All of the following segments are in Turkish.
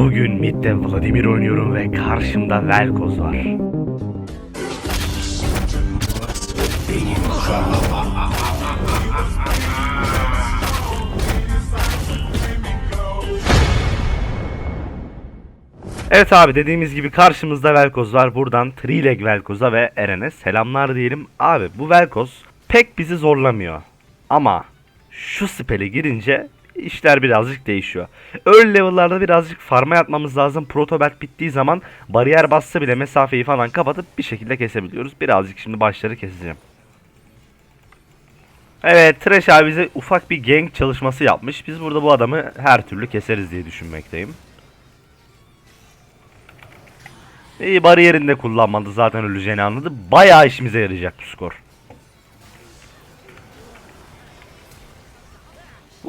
Bugün midde Vladimir oynuyorum ve karşımda Velkoz var. Evet abi dediğimiz gibi karşımızda Velkoz var. Buradan Trileg Velkoz'a ve Eren'e selamlar diyelim. Abi bu Velkoz pek bizi zorlamıyor. Ama şu spell'e girince işler birazcık değişiyor. Early level'larda birazcık farma yatmamız lazım. Protobelt bittiği zaman bariyer bassa bile mesafeyi falan kapatıp bir şekilde kesebiliyoruz. Birazcık şimdi başları keseceğim. Evet Trash abi bize ufak bir gank çalışması yapmış. Biz burada bu adamı her türlü keseriz diye düşünmekteyim. İyi bariyerinde kullanmadı zaten öleceğini anladı. Bayağı işimize yarayacak bu skor.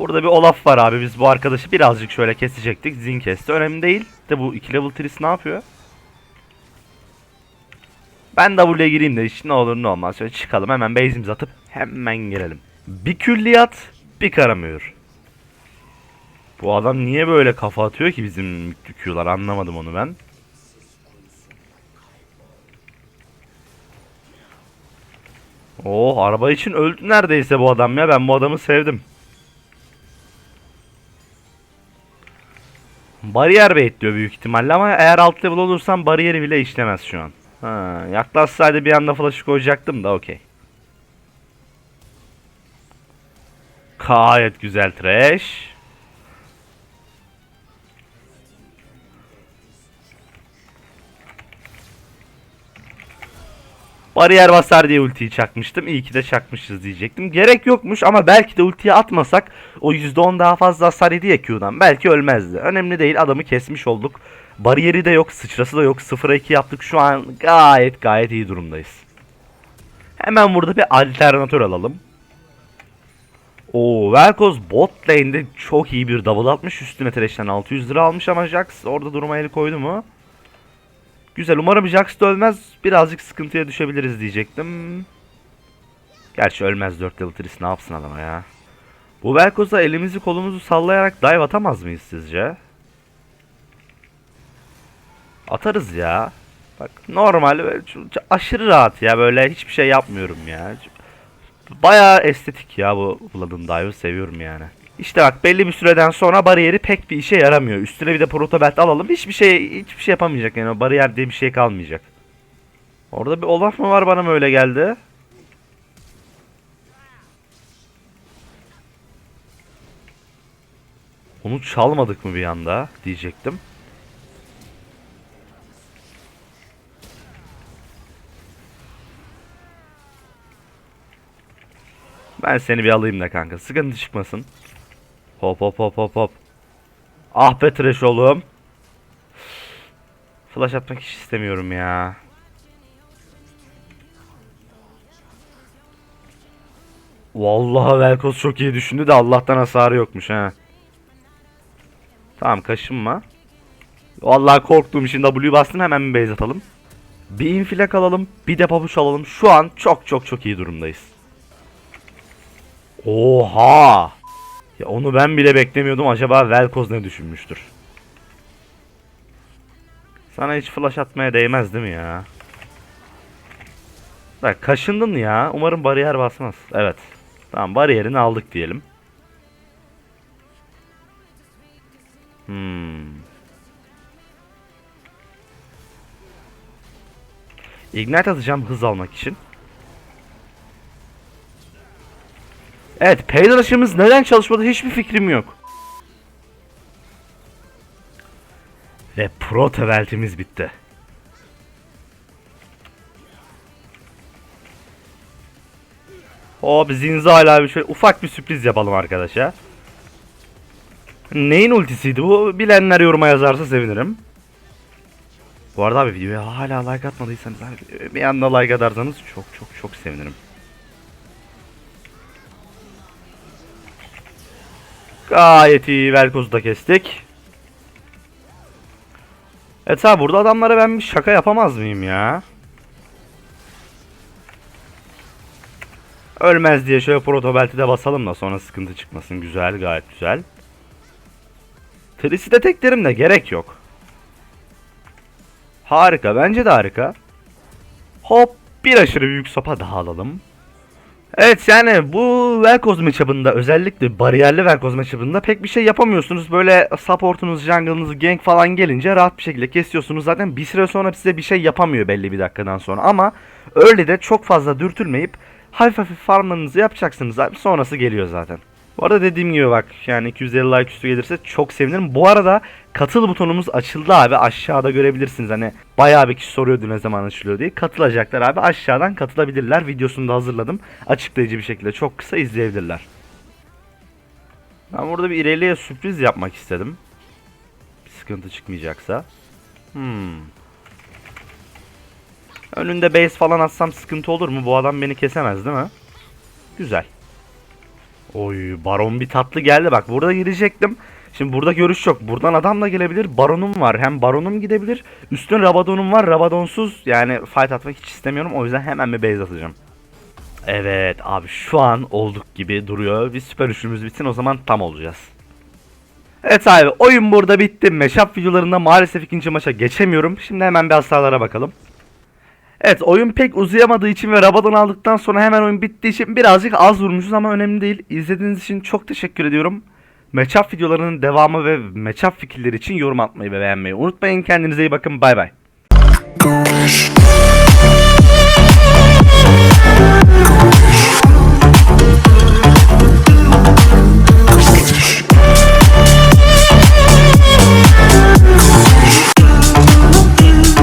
Burada bir Olaf var abi. Biz bu arkadaşı birazcık şöyle kesecektik. Zin kesti. Önemli değil. De bu 2 level tris ne yapıyor? Ben W'ye gireyim de hiç ne olur ne olmaz. Şöyle çıkalım hemen base'imizi atıp hemen girelim. Bir külliyat bir karamıyor. Bu adam niye böyle kafa atıyor ki bizim müttüküyorlar anlamadım onu ben. Oh araba için öldü neredeyse bu adam ya. Ben bu adamı sevdim. Bariyer bekliyor büyük ihtimalle ama eğer alt level olursam bariyeri bile işlemez şu an. Ha, yaklaşsaydı bir anda flash'ı koyacaktım da okey. Gayet güzel trash. Bariyer basar diye ultiyi çakmıştım. İyi ki de çakmışız diyecektim. Gerek yokmuş ama belki de ultiyi atmasak o %10 daha fazla hasar yedi ya Q'dan. Belki ölmezdi. Önemli değil adamı kesmiş olduk. Bariyeri de yok, sıçrası da yok. 0'a 2 yaptık. Şu an gayet gayet iyi durumdayız. Hemen burada bir alternatör alalım. Oo, Velkoz bot lane'de çok iyi bir double atmış. Üstüne Thresh'ten 600 lira almış ama Jax orada duruma el koydu mu? Güzel. Umarım Jax da ölmez. Birazcık sıkıntıya düşebiliriz diyecektim. Gerçi ölmez 4 level Tris ne yapsın adama ya. Bu Velkoz'a elimizi kolumuzu sallayarak dive atamaz mıyız sizce? Atarız ya. Bak normal aşırı rahat ya böyle hiçbir şey yapmıyorum ya. Bayağı estetik ya bu Vlad'ın dive'ı seviyorum yani. İşte bak belli bir süreden sonra bariyeri pek bir işe yaramıyor. Üstüne bir de protobelt alalım. Hiçbir şey hiçbir şey yapamayacak yani. O bariyer diye bir şey kalmayacak. Orada bir Olaf mı var bana mı öyle geldi? Onu çalmadık mı bir anda diyecektim. Ben seni bir alayım da kanka. Sıkıntı çıkmasın. Hop hop hop hop hop. Ah be trash oğlum. Flash atmak hiç istemiyorum ya. Vallahi Velkos çok iyi düşündü de Allah'tan hasarı yokmuş ha. Tamam kaşınma. Vallahi korktuğum için W bastım hemen bir base atalım. Bir infilak alalım, bir de pabuç alalım. Şu an çok çok çok iyi durumdayız. Oha! Ya onu ben bile beklemiyordum. Acaba Velkoz ne düşünmüştür? Sana hiç flash atmaya değmez değil mi ya? Bak kaşındın ya. Umarım bariyer basmaz. Evet. Tamam bariyerini aldık diyelim. Hmm. Ignite atacağım hız almak için. Evet, payload aşımız neden çalışmadı hiçbir fikrim yok. Ve proto beltimiz bitti. O Zinza hala bir şöyle ufak bir sürpriz yapalım arkadaşa. Neyin ultisiydi bu? Bilenler yoruma yazarsa sevinirim. Bu arada abi videoya hala like atmadıysanız abi bir anda like atarsanız çok çok çok sevinirim. Gayet iyi Velkoz'u da kestik. Evet abi burada adamlara ben bir şaka yapamaz mıyım ya? Ölmez diye şöyle protobelti de basalım da sonra sıkıntı çıkmasın. Güzel gayet güzel. Trisi de teklerim de gerek yok. Harika. Bence de harika. Hop bir aşırı büyük sopa daha alalım. Evet yani bu Velkoz matchup'ında özellikle bariyerli Velkoz matchup'ında pek bir şey yapamıyorsunuz. Böyle supportunuz, jungle'ınız, gank falan gelince rahat bir şekilde kesiyorsunuz. Zaten bir süre sonra size bir şey yapamıyor belli bir dakikadan sonra. Ama öyle de çok fazla dürtülmeyip hafif hafif farmlarınızı yapacaksınız abi. Sonrası geliyor zaten. Bu arada dediğim gibi bak yani 250 like üstü gelirse çok sevinirim. Bu arada katıl butonumuz açıldı abi. Aşağıda görebilirsiniz hani bayağı bir kişi soruyordu ne zaman açılıyor diye. Katılacaklar abi aşağıdan katılabilirler. Videosunu da hazırladım. Açıklayıcı bir şekilde çok kısa izleyebilirler. Ben burada bir ileriye sürpriz yapmak istedim. Bir sıkıntı çıkmayacaksa. Hmm. Önünde base falan atsam sıkıntı olur mu? Bu adam beni kesemez değil mi? Güzel. Oy baron bir tatlı geldi bak burada girecektim. Şimdi burada görüş yok. Buradan adam da gelebilir. Baronum var. Hem baronum gidebilir. Üstüne Rabadon'um var. Rabadonsuz yani fight atmak hiç istemiyorum. O yüzden hemen bir base atacağım. Evet abi şu an olduk gibi duruyor. Bir süper üçlümüz bitsin o zaman tam olacağız. Evet abi oyun burada bitti. Meşap videolarında maalesef ikinci maça geçemiyorum. Şimdi hemen bir hasarlara bakalım. Evet oyun pek uzayamadığı için ve Rabadon aldıktan sonra hemen oyun bittiği için birazcık az vurmuşuz ama önemli değil. İzlediğiniz için çok teşekkür ediyorum. Matchup videolarının devamı ve matchup fikirleri için yorum atmayı ve beğenmeyi unutmayın. Kendinize iyi bakın. Bay bay.